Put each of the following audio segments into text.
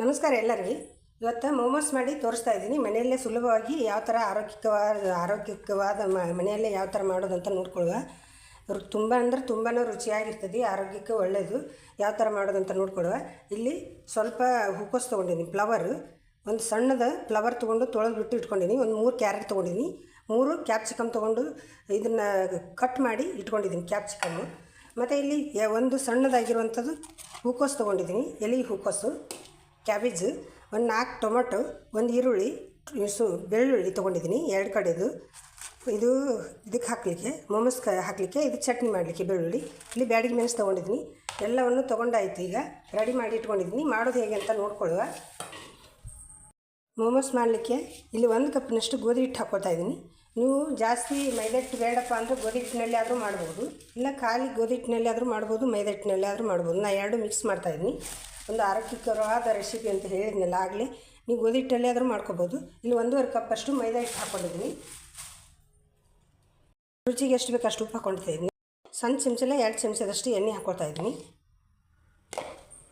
ನಮಸ್ಕಾರ ಎಲ್ಲರಿಗೆ. ಇವತ್ತು ಮೋಮೋಸ್ ಮಾಡಿ ತೋರಿಸ್ತಾ ಇದ್ದೀನಿ. ಮನೆಯಲ್ಲೇ ಸುಲಭವಾಗಿ ಯಾವ ಥರ ಆರೋಗ್ಯಕವಾದ ಆರೋಗ್ಯಕವಾದ ಮನೆಯಲ್ಲೇ ಯಾವ ಥರ ಮಾಡೋದು ಅಂತ ನೋಡ್ಕೊಳ್ಳುವ. ತುಂಬ ಅಂದ್ರೆ ತುಂಬಾ ರುಚಿಯಾಗಿರ್ತದೆ, ಆರೋಗ್ಯಕ್ಕೆ ಒಳ್ಳೆಯದು ಯಾವ ಥರ ಮಾಡೋದು ಅಂತ ನೋಡ್ಕೊಳ್ಳುವ. ಇಲ್ಲಿ ಸ್ವಲ್ಪ ಹೂಕೋಸ್ ತೊಗೊಂಡಿದ್ದೀನಿ, ಫ್ಲವರು. ಒಂದು ಸಣ್ಣದ ಫ್ಲವರ್ ತೊಗೊಂಡು ತೊಳೆದು ಬಿಟ್ಟು ಇಟ್ಕೊಂಡಿದ್ದೀನಿ. ಒಂದು ಮೂರು ಕ್ಯಾರೆಟ್ ತೊಗೊಂಡಿದ್ದೀನಿ. ಮೂರು ಕ್ಯಾಪ್ಸಿಕಮ್ ತೊಗೊಂಡು ಇದನ್ನು ಕಟ್ ಮಾಡಿ ಇಟ್ಕೊಂಡಿದ್ದೀನಿ ಕ್ಯಾಪ್ಸಿಕಮ್ಮು ಮತ್ತು ಇಲ್ಲಿ ಒಂದು ಸಣ್ಣದಾಗಿರುವಂಥದ್ದು ಹೂಕೋಸ್ ತೊಗೊಂಡಿದ್ದೀನಿ, ಎಲೆ ಹೂಕೋಸು. ಕ್ಯಾಬೇಜ್, ಒಂದು ನಾಲ್ಕು ಟೊಮೊಟೊ, ಒಂದು ಈರುಳ್ಳಿ, ಸು, ಬೆಳ್ಳುಳ್ಳಿ ತೊಗೊಂಡಿದ್ದೀನಿ ಎರಡು ಕಡೆದು. ಇದು ಇದಕ್ಕೆ ಹಾಕಲಿಕ್ಕೆ ಮೊಮಸ್ಕ ಹಾಕಲಿಕ್ಕೆ, ಇದು ಚಟ್ನಿ ಮಾಡಲಿಕ್ಕೆ ಬೆಳ್ಳುಳ್ಳಿ. ಇಲ್ಲಿ ಬ್ಯಾಡಿಗೆ ಮೆಣಸು ತೊಗೊಂಡಿದ್ದೀನಿ ಎಲ್ಲವನ್ನು ತೊಗೊಂಡಾಯ್ತು ಈಗ. ರೆಡಿ ಮಾಡಿ ಇಟ್ಕೊಂಡಿದ್ದೀನಿ ಮಾಡೋದು ಹೇಗೆ ಅಂತ ನೋಡ್ಕೊಳ್ಳುವ. ಮೋಮೋಸ್ ಮಾಡಲಿಕ್ಕೆ ಇಲ್ಲಿ ಒಂದು ಕಪ್ಪಿನಷ್ಟು ಗೋಧಿ ಹಿಟ್ಟು ಹಾಕ್ಕೊಳ್ತಾ ಇದ್ದೀನಿ ನೀವು ಜಾಸ್ತಿ ಮೈದಾ ಹಿಟ್ಟು ಬೇಡಪ್ಪ ಅಂದರೆ ಗೋಧಿ ಹಿಟ್ಟಿನಲ್ಲಿ ಆದರೂ ಮಾಡ್ಬೋದು. ಇಲ್ಲ ಖಾಲಿ ಗೋಧಿ ಹಿಟ್ಟಿನಲ್ಲಿ ಆದರೂ ಮಾಡ್ಬೋದು ಮೈದಾ ಹಿಟ್ಟಿನಲ್ಲಿ ಆದರೂ ಮಾಡ್ಬೋದು. ನಾನು ಎರಡು ಮಿಕ್ಸ್ ಮಾಡ್ತಾ ಇದ್ದೀನಿ ಒಂದು ಆರೋಗ್ಯಕರವಾದ ರೆಸಿಪಿ ಅಂತ ಹೇಳಿದ್ನಲ್ಲ, ಆಗಲಿ ನೀವು ಗೋಧಿ ಹಿಟ್ಟಲ್ಲಿ ಆದರೂ ಮಾಡ್ಕೋಬೋದು. ಇಲ್ಲಿ ಒಂದೂವರೆ ಕಪ್ಪಷ್ಟು ಮೈದಾ ಹಿಟ್ಟು ಹಾಕ್ಕೊಂಡಿದ್ದೀನಿ ರುಚಿಗೆ ಎಷ್ಟು ಬೇಕು ಅಷ್ಟು ಉಪ್ಪು ಹಾಕ್ಕೊಳ್ತಾ ಇದ್ದೀನಿ ಸಣ್ಣ ಚಮಚಲ್ಲ ಎರಡು ಚಮಚದಷ್ಟು ಎಣ್ಣೆ ಹಾಕ್ಕೊಳ್ತಾ ಇದ್ದೀನಿ.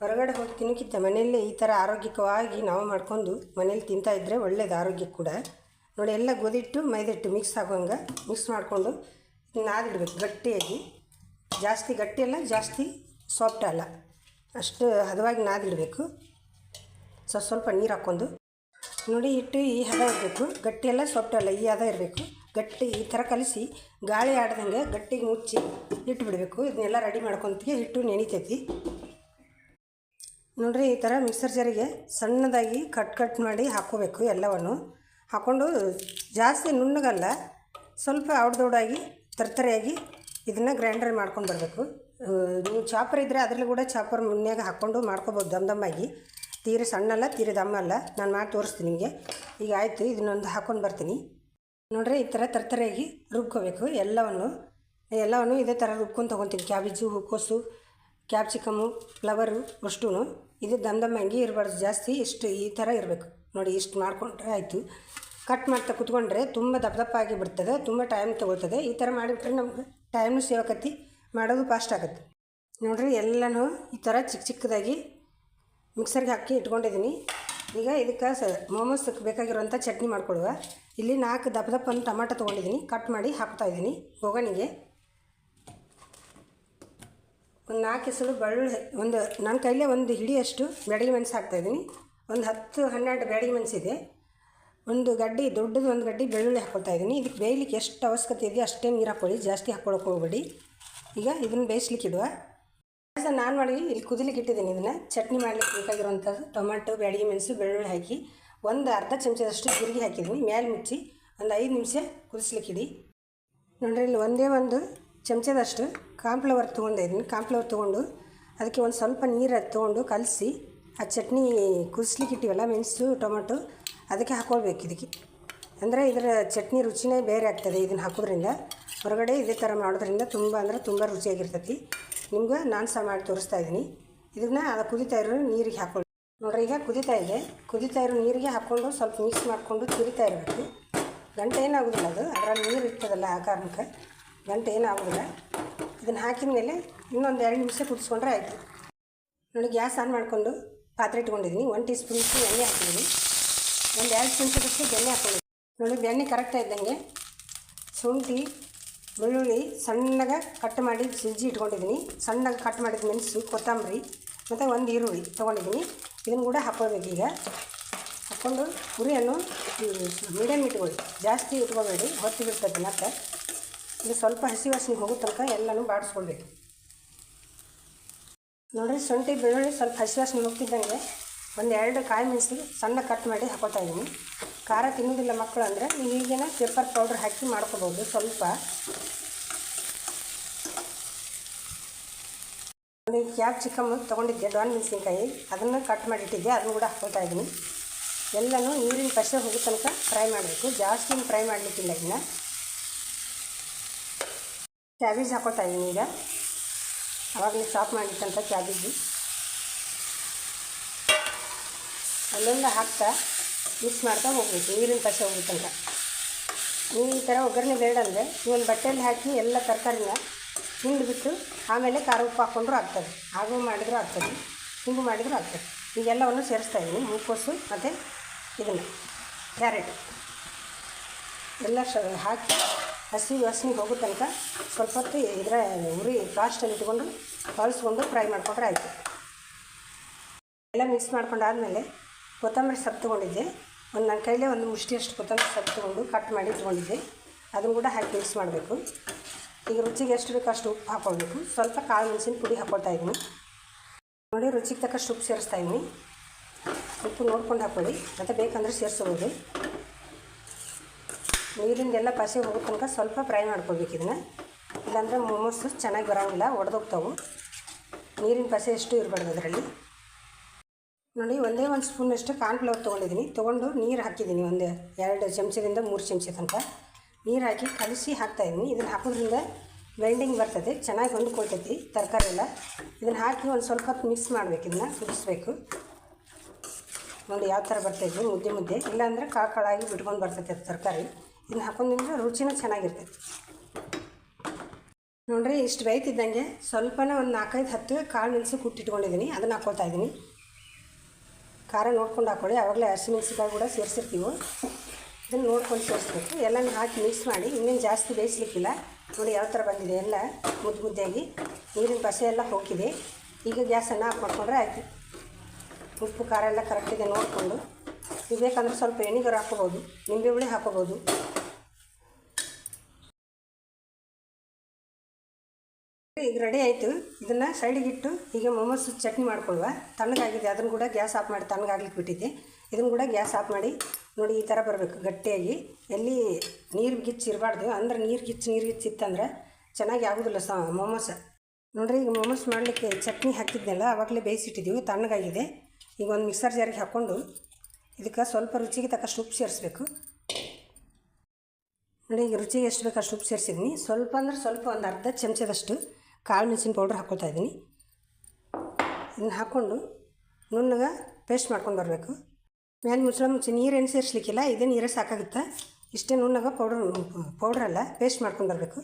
ಹೊರಗಡೆ ಹೋಗಿ ತಿನ್ನೋಕ್ಕಿಂತ ಮನೆಯಲ್ಲೇ ಈ ಥರ ಆರೋಗ್ಯಕವಾಗಿ ನಾವು ಮಾಡ್ಕೊಂಡು ಮನೇಲಿ ತಿಂತಾ ಇದ್ದರೆ ಒಳ್ಳೇದು ಆರೋಗ್ಯಕ್ಕೆ ಕೂಡ. ನೋಡಿ, ಎಲ್ಲ ಗೋಧಿ ಹಿಟ್ಟು ಮೈದಾ ಹಿಟ್ಟು ಮಿಕ್ಸ್ ಆಗುವಂಗೆ ಮಿಕ್ಸ್ ಮಾಡಿಕೊಂಡು ನಾದಿಡ್ಬೇಕು ಗಟ್ಟಿಯಾಗಿ. ಜಾಸ್ತಿ ಗಟ್ಟಿ ಅಲ್ಲ, ಜಾಸ್ತಿ ಸಾಫ್ಟ್ ಅಲ್ಲ. ಅಷ್ಟು ಹದವಾಗಿ ನಾದಿಡಬೇಕು. ಸ್ವಲ್ಪ ಸ್ವಲ್ಪ ನೀರು ಹಾಕ್ಕೊಂಡು. ನೋಡಿ, ಹಿಟ್ಟು ಈ ಹದ ಇರಬೇಕು. ಗಟ್ಟಿಯೆಲ್ಲ ಅಲ್ಲ ಈ ಹದ ಇರಬೇಕು. ಗಟ್ಟಿ ಈ ಥರ ಕಲಿಸಿ, ಗಾಳಿ ಆಡ್ದಂಗೆ ಗಟ್ಟಿಗೆ ಮುಚ್ಚಿ ಇಟ್ಬಿಡಬೇಕು. ಇದನ್ನೆಲ್ಲ ರೆಡಿ ಮಾಡ್ಕೊತೀವಿ ಹಿಟ್ಟು ನೆನಿತೈತಿ. ನೋಡಿರಿ, ಈ ಥರ ಮಿಕ್ಸರ್ ಜರಿಗೆ ಸಣ್ಣದಾಗಿ ಕಟ್ ಕಟ್ ಮಾಡಿ ಹಾಕ್ಕೋಬೇಕು ಎಲ್ಲವನ್ನು. ಹಾಕ್ಕೊಂಡು ಜಾಸ್ತಿ ನುಣ್ಣಗಲ್ಲ, ಸ್ವಲ್ಪ ಔಡ್ದೌಡಾಗಿ, ತರ್ತರೆಯಾಗಿ ಇದನ್ನು ಗ್ರೈಂಡರ್ ಮಾಡ್ಕೊಂಡು ಬರಬೇಕು. ನೀವು ಚಾಪರ್ ಇದ್ದರೆ ಅದರಲ್ಲಿ ಕೂಡ ಚಾಪರ್ ಮುನ್ನೆಗೆ ಹಾಕ್ಕೊಂಡು ಮಾಡ್ಕೊಬೋದು, ದಮ್ ದಮ್ಮಾಗಿ. ತೀರ ಸಣ್ಣಲ್ಲ ತೀರ ದಮ್ಮ ಅಲ್ಲ. ನಾನು ಮಾಡಿ ತೋರಿಸ್ತೀನಿ ನಿಮಗೆ ಈಗ ಆಯಿತು, ಇದನ್ನೊಂದು ಹಾಕ್ಕೊಂಡು ಬರ್ತೀನಿ. ನೋಡ್ರಿ, ಈ ಥರ ತರ್ತರೆಯಾಗಿ ರುಬ್ಕೋಬೇಕು ಎಲ್ಲವನ್ನು. ಎಲ್ಲವನ್ನು ಇದೇ ಥರ ರುಬ್ಕೊಂಡು ತೊಗೊತೀನಿ. ಕ್ಯಾಬೇಜು ಹೂಕೋಸು ಕ್ಯಾಪ್ಸಿಕಮ್ಮು ಫ್ಲವರು ಅಷ್ಟೂ ಇದು ದಮ್ ದಮ್ ಹಂಗೆ ಇರಬಾರ್ದು. ಜಾಸ್ತಿ ಇಷ್ಟು ಈ ಥರ ಇರಬೇಕು. ನೋಡಿ, ಇಷ್ಟು ಮಾಡಿಕೊಂಡ್ರೆ ಆಯಿತು. ಕಟ್ ಮಾಡ್ತಾ ಕುತ್ಕೊಂಡ್ರೆ ತುಂಬ ದಪ್ಪ ದಪ್ಪ ಆಗಿ ಬಿಡ್ತದೆ ತುಂಬ ಟೈಮ್ ತೊಗೊಳ್ತದೆ. ಈ ಥರ ಮಾಡಿಬಿಟ್ರೆ ನಮ್ಗೆ ಟೈಮ್ನು ಸೇವ್ ಆಕತಿ, ಮಾಡೋದು ಫಾಸ್ಟ್ ಆಗುತ್ತೆ ನೋಡಿರಿ, ಎಲ್ಲನೂ ಈ ಥರ ಚಿಕ್ಕ ಚಿಕ್ಕದಾಗಿ ಮಿಕ್ಸರ್ಗೆ ಹಾಕಿ ಇಟ್ಕೊಂಡಿದ್ದೀನಿ ಈಗ ಇದಕ್ಕೆ ಸ ಮೋಮೋಸ್ ಬೇಕಾಗಿರುವಂಥ ಚಟ್ನಿ ಮಾಡ್ಕೊಳ್ಳುವ ಇಲ್ಲಿ ನಾಲ್ಕು ದಪ್ಪ ದಪ್ಪ ಒಂದು ಟೊಮಾಟೊ ತೊಗೊಂಡಿದ್ದೀನಿ ಕಟ್ ಮಾಡಿ ಹಾಕ್ತಾ ಇದ್ದೀನಿ ಒಗ್ಗರಣೆಗೆ ಒಂದು ನಾಲ್ಕು ಹೆಸರು ಬೆಳ್ಳುಳ್ಳಿ ಒಂದು ನನ್ನ ಕೈಲೇ ಒಂದು ಹಿಡಿಯಷ್ಟು ಬೆಡಗಿ ಮೆಣಸು ಹಾಕ್ತಾಯಿದ್ದೀನಿ ಒಂದು ಹತ್ತು ಹನ್ನೆರಡು ಬೆಡಗಿ ಮೆಣಸಿದೆ ಒಂದು ಗಡ್ಡಿ, ದೊಡ್ಡದು ಒಂದು ಗಡ್ಡಿ ಬೆಳ್ಳುಳ್ಳಿ ಹಾಕ್ಕೊಳ್ತಾ ಇದ್ದೀನಿ. ಇದಕ್ಕೆ ಬೇಯಲಿಕ್ಕೆ ಎಷ್ಟು ಅವಶ್ಯಕತೆ ಇದೆಯೋ ಅಷ್ಟೇ ನೀರು ಹಾಕ್ಕೊಳ್ಳಿ ಜಾಸ್ತಿ ಹಾಕ್ಕೊಳಕ್ಕೆ ಹೋಗ್ಬೇಡಿ. ಈಗ ಇದನ್ನು ಬೇಯಿಸ್ಲಿಕ್ಕೆ ಇಡುವ. ಪಾಯಸ ನಾನು ಮಾಡಿ ಇಲ್ಲಿ ಕುದಿಲಿಕ್ಕೆ ಇಟ್ಟಿದ್ದೀನಿ ಇದನ್ನು. ಚಟ್ನಿ ಮಾಡಲಿಕ್ಕೆ ಬೇಕಾಗಿರುವಂಥದ್ದು ಟೊಮೆಟೊ, ಬ್ಯಾಡಿಗೆ ಮೆಣಸು, ಬೆಳ್ಳುಳ್ಳಿ ಹಾಕಿ ಒಂದು ಅರ್ಧ ಚಮಚದಷ್ಟು ಜೀರಿಗೆ ಹಾಕಿದ್ದೀನಿ. ಮೇಲೆ ಮುಚ್ಚಿ ಒಂದು ಐದು ನಿಮಿಷ ಕುದಿಸ್ಲಿಕ್ಕಿಡಿ ನೋಡ್ರಿ, ಇಲ್ಲಿ ಒಂದೇ ಒಂದು ಚಮಚದಷ್ಟು ಕಾಂಪ್ಲವರ್ ತೊಗೊಂಡಿದ್ದೀನಿ ಕಾಂಪ್ಲವರ್ ತೊಗೊಂಡು ಅದಕ್ಕೆ ಒಂದು ಸ್ವಲ್ಪ ನೀರು ತೊಗೊಂಡು ಕಲಸಿ ಆ ಚಟ್ನಿ ಕುದಿಸ್ಲಿಕ್ಕೆ ಇಟ್ಟಿವಲ್ಲ, ಮೆಣಸು, ಟೊಮೆಟೊ ಅದಕ್ಕೆ ಹಾಕ್ಕೊಳ್ಬೇಕು ಇದಕ್ಕೆ. ಅಂದರೆ ಇದರ ಚಟ್ನಿ ರುಚಿನೇ ಬೇರೆ ಆಗ್ತದೆ ಇದನ್ನು ಹಾಕೋದ್ರಿಂದ. ಹೊರಗಡೆ ಇದೇ ಥರ ಮಾಡೋದ್ರಿಂದ ತುಂಬ ಅಂದರೆ ತುಂಬ ರುಚಿಯಾಗಿರ್ತೈತಿ. ನಿಮ್ಗೆ ನಾನು ಸಹ ಮಾಡಿ ತೋರಿಸ್ತಾ ಇದ್ದೀನಿ ಇದನ್ನು ಅದು ಕುದಿತಾ ಇರೋ ನೀರಿಗೆ ಹಾಕ್ಕೊಳ್ಳಿ ನೋಡ್ರಿ, ಈಗ ಕುದಿತಾ ಇದೆ. ಕುದಿತಾ ಇರೋ ನೀರಿಗೆ ಹಾಕ್ಕೊಂಡು ಸ್ವಲ್ಪ ಮಿಕ್ಸ್ ಮಾಡಿಕೊಂಡು ತಿರಿತಾ ಇರಬೇಕು. ಗಂಟೆ ಏನಾಗೋದಿಲ್ಲ ಅದು. ಅದರಲ್ಲಿ ನೀರು ಇರ್ತದಲ್ಲ ಆ ಕಾರಣಕ್ಕೆ ಗಂಟೆ ಏನಾಗೋದಿಲ್ಲ. ಇದನ್ನು ಹಾಕಿದ ಮೇಲೆ ಇನ್ನೊಂದು ಎರಡು ನಿಮಿಷ ಕುದಿಸ್ಕೊಂಡ್ರೆ ಆಯಿತು. ನೋಡಿ, ಗ್ಯಾಸ್ ಆನ್ ಮಾಡಿಕೊಂಡು ಪಾತ್ರೆ ಇಟ್ಕೊಂಡಿದ್ದೀನಿ ಒನ್ ಟೀ ಸ್ಪೂನ್ಸು ಎಣ್ಣೆ ಹಾಕಿದ್ದೀನಿ ಒಂದು ಎರಡು ಚಮಚದಷ್ಟು ಬೆಣ್ಣೆ ಹಾಕ್ಕೊಳ್ಳಿ ನೋಡಿ ಬೆಣ್ಣೆ ಕರೆಕ್ಟಾಗಿ ಇದ್ದಂಗೆ ಶುಂಠಿ, ಬೆಳ್ಳುಳ್ಳಿ ಸಣ್ಣಗೆ ಕಟ್ ಮಾಡಿ ಸಿಜ್ಜಿ ಇಟ್ಕೊಂಡಿದ್ದೀನಿ ಸಣ್ಣಗೆ ಕಟ್ ಮಾಡಿದ ಮೆಣಸು, ಕೊತ್ತಂಬರಿ, ಮತ್ತು ಒಂದು ಈರುಳ್ಳಿ ತೊಗೊಂಡಿದ್ದೀನಿ ಇದನ್ನು ಕೂಡ ಹಾಕ್ಕೊಳ್ಬೇಕು ಈಗ. ಹಾಕ್ಕೊಂಡು ಹುರಿಯನ್ನು ಮೀಡಿಯಮ್ ಇಟ್ಕೊಳ್ಳಿ. ಜಾಸ್ತಿ ಇಟ್ಕೊಬೇಡಿ ಹೊತ್ತಿ ಬಿಡ್ತದೆ ಮತ್ತೆ. ಇದು ಸ್ವಲ್ಪ ಹಸಿ ವಾಸನೆ ಹೋಗೋ ತನಕ ಎಲ್ಲನೂ ಬಾಡಿಸ್ಕೊಳ್ಬೇಕು. ನೋಡಿರಿ, ಶುಂಠಿ, ಬೆಳ್ಳುಳ್ಳಿ ಸ್ವಲ್ಪ ಹಸಿ ವಾಸನೆ ಹೋಗ್ತಿದ್ದಂಗೆ ಒಂದು ಎರಡು ಕಾಯಿ ಮೆಣಸು ಸಣ್ಣ ಕಟ್ ಮಾಡಿ ಹಾಕೋತಾ ಇದ್ದೀನಿ. ಖಾರ ತಿನ್ನೋದಿಲ್ಲ ಮಕ್ಕಳು ಅಂದರೆ ನೀವು ಈಗಿನ ಪೆಪ್ಪರ್ ಪೌಡ್ರ್ ಹಾಕಿ ಮಾಡ್ಕೋಬೋದು ಸ್ವಲ್ಪ. ಒಂದು ಕ್ಯಾಪ್ಸಿಕಮ್ ತೊಗೊಂಡಿದ್ದೆ, ಡಾನ್ ಮೆಣಸಿನ್ಕಾಯಿ. ಅದನ್ನು ಕಟ್ ಮಾಡಿಟ್ಟಿದ್ದೆ, ಅದನ್ನು ಕೂಡ ಹಾಕೋತಾ ಇದ್ದೀನಿ. ಎಲ್ಲನೂ ನೀರಿನ ಕಷ ಹೋಗೋ ತನಕ ಫ್ರೈ ಮಾಡಬೇಕು. ಜಾಸ್ತಿ ಫ್ರೈ ಮಾಡಲಿಕ್ಕಿಲ್ಲ ಇದನ್ನ ಕ್ಯಾಬೇಜ್ ಹಾಕೋತಾ ಇದ್ದೀನಿ ಈಗ. ಅವಾಗಲೇ ಚಾಪ್ ಮಾಡಿಟ್ಟಂಥ ಕ್ಯಾಬೇಜು ಅಲ್ಲೊಂದು ಹಾಕ್ತಾ ಮಿಕ್ಸ್ ಮಾಡ್ತಾ ಹೋಗ್ಬೇಕು, ನೀರಿನ ಪಶ ಹೋಗಿ ತನಕ ನೀವು ಈ ಥರ ಒಗ್ಗರಣೆ ಬೇಡ ಅಂದರೆ ಒಂದು ಬಟ್ಟೆಯಲ್ಲಿ ಹಾಕಿ ಎಲ್ಲ ತರಕಾರಿನ ಹಿಂಡಿಬಿಟ್ಟು ಆಮೇಲೆ ಖಾರ ಉಪ್ಪು ಹಾಕ್ಕೊಂಡ್ರೂ ಆಗ್ತದೆ. ಹಾಗೂ ಮಾಡಿದರೂ ಆಗ್ತದೆ, ಹಿಂಗು ಮಾಡಿದರೂ ಆಗ್ತದೆ. ಈಗೆಲ್ಲವನ್ನು ಸೇರಿಸ್ತಾ ಇದ್ದೀನಿ ಹೂಕೋಸು ಮತ್ತು ಇದನ್ನು, ಕ್ಯಾರೆಟ್. ಎಲ್ಲ ಶ ಹಾಕಿ ಹಸಿ ವಾಸನೆ ಹೋಗೋ ತನಕ ಸ್ವಲ್ಪ ಹೊತ್ತು ಇದರ ಉರಿ ಕಾಸ್ಟಲ್ಲಿ ಇಟ್ಕೊಂಡು ಕಳಿಸ್ಕೊಂಡು ಫ್ರೈ ಮಾಡಿಕೊಂಡ್ರೆ ಆಯಿತು. ಎಲ್ಲ ಮಿಕ್ಸ್ ಮಾಡ್ಕೊಂಡಾದಮೇಲೆ ಕೊತ್ತಂಬರಿ ಸೊಪ್ಪು ತೊಗೊಂಡಿದ್ದೆ. ಒಂದು ನನ್ನ ಕೈಲೇ ಒಂದು ಮುಷ್ಟಿಯಷ್ಟು ಕೊತ್ತಂಬರಿ ಸೊಪ್ಪು ತೊಗೊಂಡು ಕಟ್ ಮಾಡಿ ತೊಗೊಂಡಿದ್ದೆ. ಅದನ್ನು ಕೂಡ ಹಾಕಿ ಮಿಕ್ಸ್ ಮಾಡಬೇಕು. ಈಗ ರುಚಿಗೆ ಎಷ್ಟು ಬೇಕೋ ಅಷ್ಟು ಉಪ್ಪು ಹಾಕ್ಕೊಳ್ಬೇಕು ಸ್ವಲ್ಪ ಕಾಳು ಮೆಣಸಿನ ಪುಡಿ ಹಾಕ್ಕೊಳ್ತಾ ಇದ್ದೀನಿ. ನೋಡಿ, ರುಚಿಗೆ ತಕ್ಕಷ್ಟು ಉಪ್ಪು ಸೇರಿಸ್ತಾ ಇದ್ದೀನಿ. ಉಪ್ಪು ನೋಡ್ಕೊಂಡು ಹಾಕ್ಕೊಳ್ಳಿ ಮತ್ತು ಬೇಕಂದರೆ ಸೇರಿಸ್ಬೋದು. ನೀರಿಂದೆಲ್ಲ ಪಸಿ ಹೋಗೋ ತನಕ ಸ್ವಲ್ಪ ಫ್ರೈ ಮಾಡ್ಕೊಳ್ಬೇಕು ಇದನ್ನು. ಇಲ್ಲಾಂದರೆ ಮೊಮೋಸು ಚೆನ್ನಾಗಿ ಬರೋಂಗಿಲ್ಲ, ಒಡೆದೋಗ್ತಾವೆ. ನೀರಿನ ಪಸೆ ಎಷ್ಟು ಇರಬಾರ್ದು ಅದರಲ್ಲಿ. ನೋಡಿ, ಒಂದೇ ಒಂದು ಸ್ಪೂನಷ್ಟು ಕಾರ್ನ್ಫ್ಲವರ್ ತೊಗೊಂಡಿದ್ದೀನಿ. ತೊಗೊಂಡು ನೀರು ಹಾಕಿದ್ದೀನಿ ಒಂದು ಎರಡು ಚಮಚದಿಂದ ಮೂರು ಚಮಚ ತನಕ. ನೀರು ಹಾಕಿ ಕಲಸಿ ಹಾಕ್ತಾಯಿದ್ದೀನಿ ಇದನ್ನು ಹಾಕೋದ್ರಿಂದ ವೆಲ್ಡಿಂಗ್ ಬರ್ತದೆ, ಚೆನ್ನಾಗಿ ಹೊಂದ್ಕೊಳ್ತೈತಿ ತರಕಾರಿ ಎಲ್ಲ. ಇದನ್ನು ಹಾಕಿ ಒಂದು ಸ್ವಲ್ಪ ಹೊತ್ತು ಮಿಕ್ಸ್ ಮಾಡಬೇಕು, ಇದನ್ನು ಕುದಿಸ್ಬೇಕು. ನೋಡಿ, ಯಾವ ಥರ ಬರ್ತೈತಿ ಮುದ್ದೆ ಮುದ್ದೆ. ಇಲ್ಲಾಂದರೆ ಕಾಳು ಕಾಳಾಗಿ ಬಿಟ್ಕೊಂಡು ಬರ್ತೈತೆ ತರಕಾರಿ. ಇದನ್ನು ಹಾಕೊಂಡ್ರೆ ರುಚಿನೂ ಚೆನ್ನಾಗಿರ್ತೈತಿ. ನೋಡ್ರಿ, ಇಷ್ಟು ಬೇಯ್ತಿದ್ದಂಗೆ ಸ್ವಲ್ಪನೇ ಒಂದು ನಾಲ್ಕೈದು ಹತ್ತು ಕಾಳು ಮೆಣಸು ಕುಟ್ಟಿಟ್ಕೊಂಡಿದ್ದೀನಿ. ಅದನ್ನು ಹಾಕ್ಕೊಳ್ತಾ ಇದ್ದೀನಿ. ಖಾರ ನೋಡ್ಕೊಂಡು ಹಾಕ್ಕೊಳ್ಳಿ ಆವಾಗಲೇ ಹಸಿಮೆಣ್ಸಿಕಾಯಿ ಕೂಡ ಸೇರಿಸಿರ್ತೀವಿ. ಇದನ್ನು ನೋಡ್ಕೊಂಡು ಸೇರಿಸ್ಬೇಕು. ಎಲ್ಲನೂ ಹಾಕಿ ಮಿಕ್ಸ್ ಮಾಡಿ. ಇನ್ನೇನು ಜಾಸ್ತಿ ಬೇಯಿಸ್ಲಿಕ್ಕಿಲ್ಲ. ನೋಡಿ ಯಾವ ಥರ ಬಂದಿದೆ. ಎಲ್ಲ ಮುದ್ದು ಮುದ್ದೆಯಾಗಿ ನೀರಿನ ಪಸೆ ಎಲ್ಲ ಹೋಗಿದೆ. ಈಗ ಗ್ಯಾಸನ್ನು ಆಫ್ ಮಾಡ್ಕೊಂಡ್ರೆ ಆಯಿತು. ಉಪ್ಪು, ಖಾರ ಎಲ್ಲ ಕರೆಕ್ಟಿದೆ ನೋಡಿಕೊಂಡು. ಇದು ಬೇಕಂದ್ರೆ ಸ್ವಲ್ಪ ಎಣ್ಣೆಗಾರು ಹಾಕೋಬೋದು ನಿಂಬೆ ಹುಳಿ ಹಾಕೋಬೋದು ಈಗ ರೆಡಿ ಆಯಿತು. ಇದನ್ನು ಸೈಡಿಗಿಟ್ಟು ಈಗ ಮೊಮೋಸ್ ಚಟ್ನಿ ಮಾಡ್ಕೊಳ್ಳುವ ತಣ್ಣಗಾಗಿದೆ. ಅದನ್ನು ಕೂಡ ಗ್ಯಾಸ್ ಆಫ್ ಮಾಡಿ ತಣ್ಣಗಾಗ್ಲಿಕ್ಕೆ ಬಿಟ್ಟಿದ್ದೆ. ಇದನ್ನು ಕೂಡ ಗ್ಯಾಸ್ ಆಫ್ ಮಾಡಿ ನೋಡಿ ಈ ಥರ ಬರಬೇಕು ಗಟ್ಟಿಯಾಗಿ. ಎಲ್ಲಿ ನೀರು ಗಿಚ್ಚು ಇರಬಾರ್ದು. ಅಂದ್ರೆ ನೀರು ಗಿಚ್ಚು ನೀರು ಗಿಚ್ಚು ಇತ್ತಂದ್ರೆ ಚೆನ್ನಾಗಿ ಆಗೋದಿಲ್ಲ ಸ ಮೊಮೋಸ ನೋಡಿರಿ, ಈಗ ಮೊಮೋಸ್ ಮಾಡಲಿಕ್ಕೆ ಚಟ್ನಿ ಹಾಕಿದ್ನಲ್ಲ ಆವಾಗಲೇ ಬೇಯಿಸಿಟ್ಟಿದ್ದೀವಿ ತಣ್ಣಗಾಗಿದೆ. ಈಗ ಒಂದು ಮಿಕ್ಸರ್ ಜಾರಿಗೆ ಹಾಕ್ಕೊಂಡು ಇದಕ್ಕೆ ಸ್ವಲ್ಪ ರುಚಿಗೆ ತಕ್ಕಷ್ಟು ಉಪ್ಪು ಸೇರಿಸ್ಬೇಕು. ನೋಡಿ, ಈಗ ರುಚಿಗೆ ಎಷ್ಟು ಬೇಕು ಅಷ್ಟು ಉಪ್ಪು ಸೇರಿಸಿದ್ದೀನಿ ಸ್ವಲ್ಪ ಅಂದ್ರೆ ಸ್ವಲ್ಪ ಒಂದು ಅರ್ಧ ಚಮಚದಷ್ಟು ಕಾಳು ಮೆಣಸಿನ ಪೌಡ್ರ್ ಹಾಕ್ಕೊಳ್ತಾ ಇದ್ದೀನಿ. ಇದನ್ನ ಹಾಕ್ಕೊಂಡು ನುಣ್ಣಗೆ ಪೇಸ್ಟ್ ಮಾಡ್ಕೊಂಡು ಬರಬೇಕು. ಮ್ಯಾಲೆ ಮುಚ್ಚಳ ಮುಂಚೆ ನೀರೇನು ಸೇರಿಸ್ಲಿಕ್ಕಿಲ್ಲ, ಇದೇ ನೀರೇ ಸಾಕಾಗುತ್ತೆ. ಇಷ್ಟೇ ನುಣ್ಣಗೆ ಪೌಡ್ರ್ ಪೌಡ್ರಲ್ಲ ಪೇಸ್ಟ್ ಮಾಡ್ಕೊಂಡು ಬರಬೇಕು.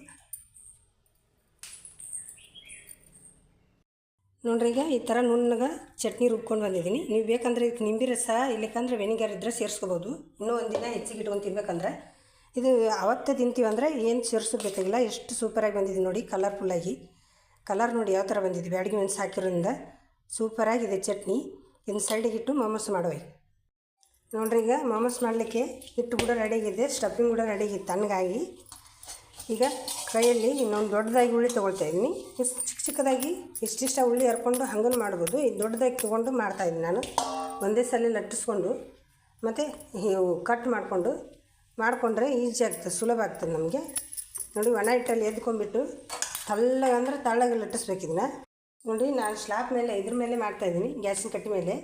ನೋಡ್ರಿ ಈಗ ಈ ಥರ ನುಣ್ಣಗೆ ಚಟ್ನಿ ರುಬ್ಕೊಂಡು ಬಂದಿದ್ದೀನಿ. ನೀವು ಬೇಕಂದ್ರೆ ಇದಕ್ಕೆ ನಿಂಬೆ ರಸ ಇಲ್ಲಕ್ಕಂದ್ರೆ ವೆನಿಗರ್ ಇದ್ದರೆ ಸೇರಿಸ್ಕೋಬೋದು. ಇನ್ನೂ ಒಂದಿನ ಹೆಚ್ಚಿಗೆ ಇಟ್ಕೊಂಡು ತಿನ್ಬೇಕಂದ್ರೆ. ಇದು ಅವತ್ತೇ ತಿಂತೀವಂದರೆ ಏನು ಸೇರಿಸಬೇಕಾಗಿಲ್ಲ ಎಷ್ಟು ಸೂಪರಾಗಿ ಬಂದಿದೆ ನೋಡಿ ಕಲರ್ಫುಲ್ಲಾಗಿ ಕಲರ್ ನೋಡಿ ಯಾವ ಥರ ಬಂದಿದ್ವಿ ಅಡುಗೆ ಮೆಣಸು ಹಾಕಿರೋದ್ರಿಂದ ಸೂಪರಾಗಿದೆ ಚಟ್ನಿ. ಇನ್ನು ಸೈಡಿಗೆ ಇಟ್ಟು ಮಾಮಸ್ ಮಾಡುವೆ. ನೋಡ್ರಿ ಈಗ ಮಾಮಸ್ ಮಾಡಲಿಕ್ಕೆ ಹಿಟ್ಟು ಕೂಡ ರೆಡಿಯಾಗಿದೆ ಸ್ಟಫಿಂಗ್ ಕೂಡ ರೆಡಿಯಾಗಿತ್ತು ತಣ್ಣಗಾಗಿ. ಈಗ ಕೈಯಲ್ಲಿ ಇನ್ನೊಂದು ದೊಡ್ಡದಾಗಿ ಉಳ್ಳಿ ತೊಗೊಳ್ತಾ ಇದ್ದೀನಿ. ಚಿಕ್ಕ ಚಿಕ್ಕದಾಗಿ ಇಷ್ಟಿಷ್ಟ ಉಳ್ಳಿ ಹರ್ಕೊಂಡು ಹಂಗೂ ಮಾಡ್ಬೋದು. ಇದು ದೊಡ್ಡದಾಗಿ ತೊಗೊಂಡು ಮಾಡ್ತಾಯಿದ್ದೀನಿ ನಾನು. ಒಂದೇ ಸಲ ಲಟ್ಟಿಸ್ಕೊಂಡು ಮತ್ತು ಕಟ್ ಮಾಡಿಕೊಂಡು ಮಾಡಿಕೊಂಡ್ರೆ ಈಸಿ ಆಗ್ತದೆ, ಸುಲಭ ಆಗ್ತದೆ ನಮಗೆ. ನೋಡಿ, ಒಣ ಹಿಟ್ಟಲ್ಲಿ ಎದ್ಕೊಂಡ್ಬಿಟ್ಟು ತಳ್ಳಗೆ ಅಂದ್ರೆ ತಳ್ಳಗೆ ಲಟ್ಟಿಸ್ಬೇಕು ಇದನ್ನ. ನೋಡಿ, ನಾನು ಸ್ಲಾಪ್ ಮೇಲೆ, ಇದ್ರ ಮೇಲೆ ಮಾಡ್ತಾಯಿದ್ದೀನಿ ಗ್ಯಾಸಿನ ಕಟ್ಟಿ ಮೇಲೆ.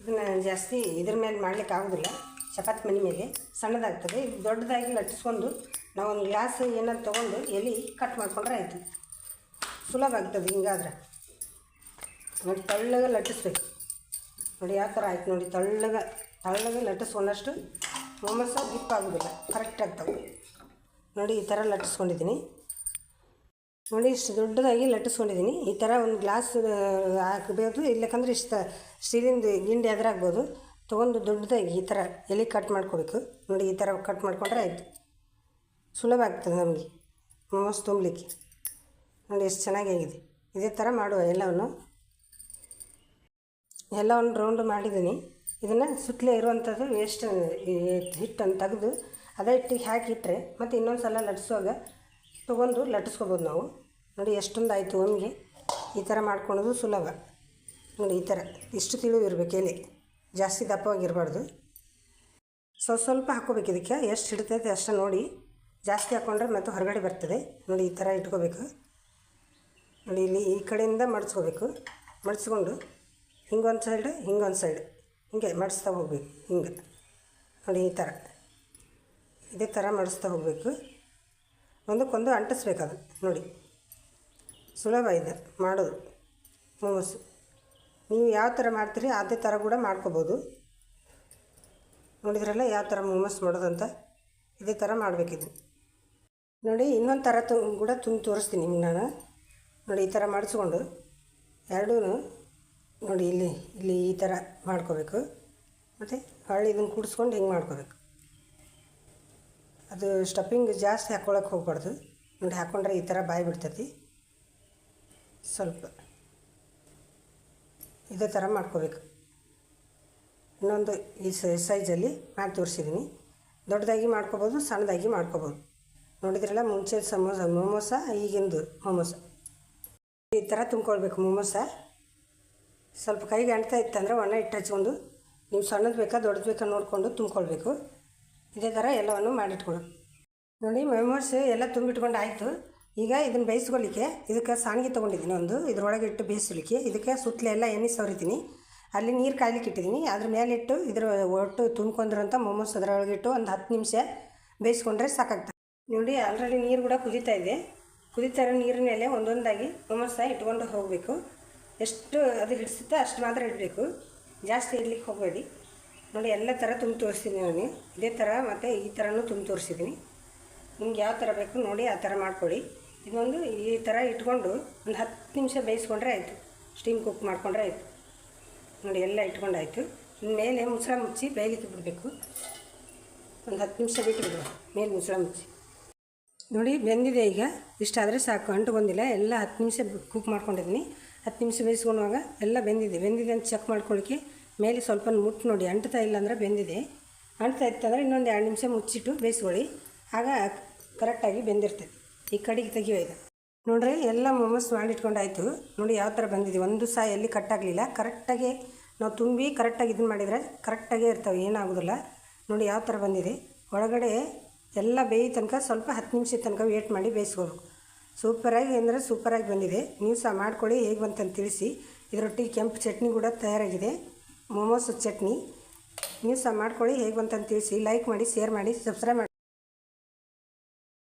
ಇದನ್ನು ಜಾಸ್ತಿ ಇದ್ರ ಮೇಲೆ ಮಾಡ್ಲಿಕ್ಕೆ ಆಗೋದಿಲ್ಲ. ಚಪಾತಿ ಮನೆ ಮೇಲೆ. ಸಣ್ಣದಾಗ್ತದೆ. ಇದು ದೊಡ್ಡದಾಗಿ ಲಟ್ಟಿಸ್ಕೊಂಡು ನಾವು ಒಂದು ಗ್ಲಾಸ್ ಏನಾದ್ರು ತೊಗೊಂಡು ಎಲೆ ಕಟ್ ಮಾಡ್ಕೊಂಡ್ರೆ ಆಯಿತು. ಸುಲಭ ಆಗ್ತದೆ ಹಿಂಗಾದ್ರೆ. ನೋಡಿ, ತಳ್ಳಗೆ ಲಟ್ಟಿಸ್ಬೇಕು. ನೋಡಿ, ಯಾವ ಥರ ಆಯ್ತು ನೋಡಿ, ತಳ್ಳಗೆ ತಳ್ಳಗೆ ಲಟ್ಟಿಸ್ಕೊಂಡಷ್ಟು ಮೊಮೋಸ ದಿಪ್ಪ ಆಗೋದಿಲ್ಲ ಕರೆಕ್ಟ್ ಆಗ್ತವೆ. ನೋಡಿ, ಈ ಥರ ಲಟ್ಟಿಸ್ಕೊಂಡಿದ್ದೀನಿ. ನೋಡಿ, ಇಷ್ಟು ದೊಡ್ಡದಾಗಿ ಲಟ್ಟಿಸ್ಕೊಂಡಿದ್ದೀನಿ. ಈ ಥರ ಒಂದು ಗ್ಲಾಸ್ ಹಾಕಬೇಕು ಇಲ್ಲಕ್ಕಂದ್ರೆ ಇಷ್ಟು ಸ್ಟೀಲಿಂದು ಗಿಂಡಿ ಎದುರಾಗ್ಬೋದು ತೊಗೊಂಡು ದೊಡ್ಡದಾಗಿ ಈ ಥರ ಎಲೆ ಕಟ್ ಮಾಡ್ಕೊಬೇಕು. ನೋಡಿ, ಈ ಥರ ಕಟ್ ಮಾಡ್ಕೊಂಡ್ರೆ ಆಯಿತು. ಸುಲಭ ಆಗ್ತದೆ ನಮಗೆ. ಮೋಮೋಸ್ ತುಂಬಲಿಕ್ಕೆ. ನೋಡಿ, ಎಷ್ಟು ಚೆನ್ನಾಗಿದೆ ಇದೇ ಥರ ಮಾಡುವ ಎಲ್ಲವನ್ನು. ಎಲ್ಲವನ್ನು ರೌಂಡ್ ಮಾಡಿದ್ದೀನಿ. ಇದನ್ನು ಸುತ್ತಲೇ ಇರುವಂಥದ್ದು ವೇಸ್ಟ್ ಹಿಟ್ಟನ್ನು ತೆಗೆದು, ಅದೇ ಹಿಟ್ಟಿಗೆ ಹಾಕಿಟ್ರೆ ಮತ್ತು ಇನ್ನೊಂದು ಸಲ ಲಟ್ಸುವಾಗ ತೊಗೊಂಡು ಲಟ್ಟಿಸ್ಕೊಬೋದು ನಾವು. ನೋಡಿ ಎಷ್ಟೊಂದು ಆಯಿತು ಒಮ್ಮೆಗೆ ಈ ಥರ ಮಾಡ್ಕೊಳೋದು ಸುಲಭ. ನೋಡಿ ಈ ಥರ ಇಷ್ಟು ತಿಳಿವು ಇರಬೇಕು ಎಲೆ. ಜಾಸ್ತಿ ದಪ್ಪವಾಗಿರಬಾರ್ದು. ಸ್ವಲ್ಪ ಸ್ವಲ್ಪ ಹಾಕ್ಕೋಬೇಕು ಇದಕ್ಕೆ. ಎಷ್ಟು ಹಿಡಿತೈತೆ ಅಷ್ಟು ನೋಡಿ. ಜಾಸ್ತಿ ಹಾಕ್ಕೊಂಡ್ರೆ ಮತ್ತು ಹೊರಗಡೆ ಬರ್ತದೆ. ನೋಡಿ ಈ ಥರ ಇಟ್ಕೋಬೇಕು. ನೋಡಿ ಇಲ್ಲಿ ಈ ಕಡೆಯಿಂದ ಮಡಿಸ್ಕೋಬೇಕು. ಮಡಿಸ್ಕೊಂಡು ಹಿಂಗೊಂದು ಸೈಡ್ ಹಿಂಗೊಂದು ಸೈಡ್ ಹಿಂಗೆ ಮಡಿಸ್ತಾ ಹೋಗ್ಬೇಕು ಹಿಂಗೆ. ನೋಡಿ ಈ ಥರ ಇದೇ ಥರ ಮಡಿಸ್ತಾ ಹೋಗಬೇಕು. ಒಂದಕ್ಕೊಂದು ಅಂಟಿಸ್ಬೇಕು ಅದು ನೋಡಿ. ಸುಲಭ ಇದೆ ಮಾಡೋದು ಮೋಮೋಸು ನೀವು ಯಾವ ಥರ ಮಾಡ್ತೀರಿ ಅದೇ ಥರ ಕೂಡ ಮಾಡ್ಕೋಬೋದು. ನೋಡಿದ್ರಲ್ಲ ಯಾವ ಥರ ಮೋಮೋಸ್ ಮಾಡೋದಂತ? ಇದೇ ಥರ ಮಾಡಬೇಕಿದು. ನೋಡಿ, ಇನ್ನೊಂದು ಥರ ತು, ಕೂಡ ತುಂಬಿ ತೋರಿಸ್ತೀನಿ ನಿಮ್ಗೆ ನಾನು. ನೋಡಿ, ಈ ಥರ ಮಾಡಿಸ್ಕೊಂಡು ಎರಡೂ ನೋಡಿ, ಇಲ್ಲಿ ಇಲ್ಲಿ ಈ ಥರ ಮಾಡ್ಕೋಬೇಕು. ಮತ್ತು ಹೊಳ್ಳಿ ಇದನ್ನು ಕೂಡಿಸ್ಕೊಂಡು ಹಿಂಗೆ ಮಾಡ್ಕೋಬೇಕು. ಅದು ಸ್ಟಫಿಂಗ್ ಜಾಸ್ತಿ ಹಾಕ್ಕೊಳಕ್ಕೆ ಹೋಗ್ಬಾರ್ದು. ನೋಡಿ ಹಾಕ್ಕೊಂಡ್ರೆ ಈ ಥರ ಬಾಯಿ ಬಿಡ್ತೈತಿ. ಸ್ವಲ್ಪ ಇದೇ ಥರ ಮಾಡ್ಕೋಬೇಕು. ಇನ್ನೊಂದು ಈ ಸೈಜಲ್ಲಿ ಮಾಡಿ ತೋರಿಸಿದ್ದೀನಿ ದೊಡ್ಡದಾಗಿ ಮಾಡ್ಕೋಬೋದು, ಸಣ್ಣದಾಗಿ ಮಾಡ್ಕೋಬೋದು. ನೋಡಿದ್ರಲ್ಲ, ಮುಂಚೆ ಸಮೋಸ, ಮೋಮೋಸ, ಈಗಿಂದು ಮೋಮೋಸ. ಈ ಥರ ತುಂಬ್ಕೊಳ್ಬೇಕು ಮೋಮೋಸ. ಸ್ವಲ್ಪ ಕೈಗೆ ಅಂಟ್ತಾ ಇತ್ತಂದ್ರೆ ಒಣ ಹಿಟ್ಟು ಹಚ್ಕೊಂಡು ನೀವು ಸಣ್ಣದು ಬೇಕಾ, ದೊಡ್ಡದು ಬೇಕಾ ನೋಡಿಕೊಂಡು ತುಂಬ್ಕೊಳ್ಬೇಕು. ಇದೇ ಥರ ಎಲ್ಲವನ್ನು ಮಾಡಿಟ್ಕೊಳ್ಳಿ ನೋಡಿ ಮೆಮೋರ್ಸ್ ಎಲ್ಲ ತುಂಬಿಟ್ಕೊಂಡು ಆಯಿತು. ಈಗ ಇದನ್ನು ಬೇಯಿಸ್ಕೊಳ್ಳಿಕ್ಕೆ ಇದಕ್ಕೆ ಸಾಣಿಗೆ ತೊಗೊಂಡಿದ್ದೀನಿ ಒಂದು. ಇದ್ರೊಳಗೆ ಇಟ್ಟು ಬೇಯಿಸ್ಲಿಕ್ಕೆ ಇದಕ್ಕೆ ಸುತ್ತಲೇ ಎಲ್ಲ ಎಣ್ಣೆ ಸವರಿತೀನಿ ಅಲ್ಲಿ ನೀರು ಕಾಯ್ಲಿಕ್ಕೆ ಇಟ್ಟಿದ್ದೀನಿ. ಅದ್ರ ಮೇಲೆ ಇಟ್ಟು ಇದ್ರ ಒಟ್ಟು ತುಂಬ್ಕೊಂಡ್ರಂತ ಮೊಮೋಸ್ ಅದರೊಳಗೆ ಇಟ್ಟು ಒಂದು ಹತ್ತು ನಿಮಿಷ ಬೇಯಿಸ್ಕೊಂಡ್ರೆ ಸಾಕಾಗ್ತದೆ. ನೋಡಿ ಆಲ್ರೆಡಿ ನೀರು ಕೂಡ ಕುದೀತಾ ಇದೆ. ಕುದೀತಾ ಇರೋ ನೀರಿನ ಮೇಲೆ ಒಂದೊಂದಾಗಿ ಮೊಮೋಸ ಇಟ್ಕೊಂಡು ಹೋಗಬೇಕು. ಎಷ್ಟು ಅದು ಹಿಡಿಸುತ್ತೆ ಅಷ್ಟು ಮಾತ್ರ ಇಡಬೇಕು. ಜಾಸ್ತಿ ಇಡ್ಲಿಕ್ಕೆ ಹೋಗಬೇಡಿ. ನೋಡಿ, ಎಲ್ಲ ಥರ ತುಂಬಿ ತೋರಿಸ್ತೀನಿ ನಾನು. ಇದೇ ಥರ ಮತ್ತು ಈ ಥರನೂ ತುಂಬಿ ತೋರಿಸಿದ್ದೀನಿ. ನಿಮ್ಗೆ ಯಾವ ಥರ ಬೇಕು ನೋಡಿ, ಆ ಥರ ಮಾಡ್ಕೊಳ್ಳಿ. ಇದೊಂದು ಈ ಥರ ಇಟ್ಕೊಂಡು ಒಂದು ಹತ್ತು ನಿಮಿಷ ಬೇಯಿಸ್ಕೊಂಡ್ರೆ ಆಯಿತು. ಸ್ಟೀಮ್ ಕುಕ್ ಮಾಡಿಕೊಂಡ್ರೆ ಆಯಿತು. ನೋಡಿ, ಎಲ್ಲ ಇಟ್ಕೊಂಡಾಯಿತು. ಮೇಲೆ ಮುಚ್ಚಳ ಮುಚ್ಚಿ ಬೇಯಲಿಕ್ಕೆ ಬಿಡಬೇಕು. ಒಂದು ಹತ್ತು ನಿಮಿಷ ಬಿಟ್ಟು ಮೇಲೆ ಮುಚ್ಚಳ ಮುಚ್ಚಿ. ನೋಡಿ, ಬೆಂದಿದೆ ಈಗ. ಇಷ್ಟಾದರೆ ಸಾಕು. ಅಂಟು ಬಂದಿಲ್ಲ. ಎಲ್ಲ ಹತ್ತು ನಿಮಿಷ ಕುಕ್ ಮಾಡ್ಕೊಂಡಿದ್ದೀನಿ. ಹತ್ತು ನಿಮಿಷ ಬೇಯಿಸ್ಕೊಳ್ಳುವಾಗ ಎಲ್ಲ ಬೆಂದಿದೆ. ಬೆಂದಿದೆ ಅಂತ ಚೆಕ್ ಮಾಡ್ಕೊಳ್ಳಿಕ್ಕೆ. ಮೇಲೆ ಸ್ವಲ್ಪ ಮುಟ್ಟು ನೋಡಿ, ಅಂಟ್ತಾ ಇಲ್ಲ ಅಂದರೆ ಬೆಂದಿದೆ. ಅಂಟ್ತಾ ಇತ್ತಂದರೆ ಇನ್ನೊಂದು ಎರಡು ನಿಮಿಷ ಮುಚ್ಚಿಟ್ಟು ಬೇಯಿಸ್ಕೊಳ್ಳಿ. ಆಗ ಕರೆಕ್ಟಾಗಿ ಬೆಂದಿರ್ತದೆ. ಈ ಕಡೆಗೆ ತೆಗಿಯೋ ಇದು. ನೋಡ್ರಿ, ಎಲ್ಲ ಮೊಮೋಸ್ ಮಾಡಿಟ್ಕೊಂಡಾಯಿತು. ನೋಡಿ ಯಾವ ಥರ ಬಂದಿದೆ. ಒಂದು ಸಹ ಎಲ್ಲಿ ಕಟ್ಟಾಗಲಿಲ್ಲ ಕರೆಕ್ಟಾಗಿ ನಾವು ತುಂಬಿ ಕರೆಕ್ಟಾಗಿ ಇದನ್ನು ಮಾಡಿದರೆ ಕರೆಕ್ಟಾಗೇ ಇರ್ತವೆ. ಏನಾಗೋದಿಲ್ಲ. ನೋಡಿ ಯಾವ ಥರ ಬಂದಿದೆ. ಒಳಗಡೆ ಎಲ್ಲ ಬೇಯಿ ತನಕ ಸ್ವಲ್ಪ ಹತ್ತು ನಿಮಿಷ ತನಕ ವೇಟ್ ಮಾಡಿ ಬೇಯಿಸ್ಕೋಬೇಕು. ಸೂಪರಾಗಿ ಅಂದರೆ ಸೂಪರಾಗಿ ಬಂದಿದೆ. ನೀವು ಸಹ ಮಾಡ್ಕೊಳ್ಳಿ. ಹೇಗೆ ಬಂತಂತ ತಿಳಿಸಿ. ಇದರೊಟ್ಟಿಗೆ ಕೆಂಪು ಚಟ್ನಿ ಕೂಡ ತಯಾರಾಗಿದೆ. ಮೊಮೋಸ್ ಚಟ್ನಿ. ನೀವು ಸಹ ಮಾಡ್ಕೊಳ್ಳಿ ಹೇಗೆ ಬಂತಂತ ತಿಳಿಸಿ ಲೈಕ್ ಮಾಡಿ ಶೇರ್ ಮಾಡಿ ಸಬ್ಸ್ಕ್ರೈಬ್ ಮಾಡಿ.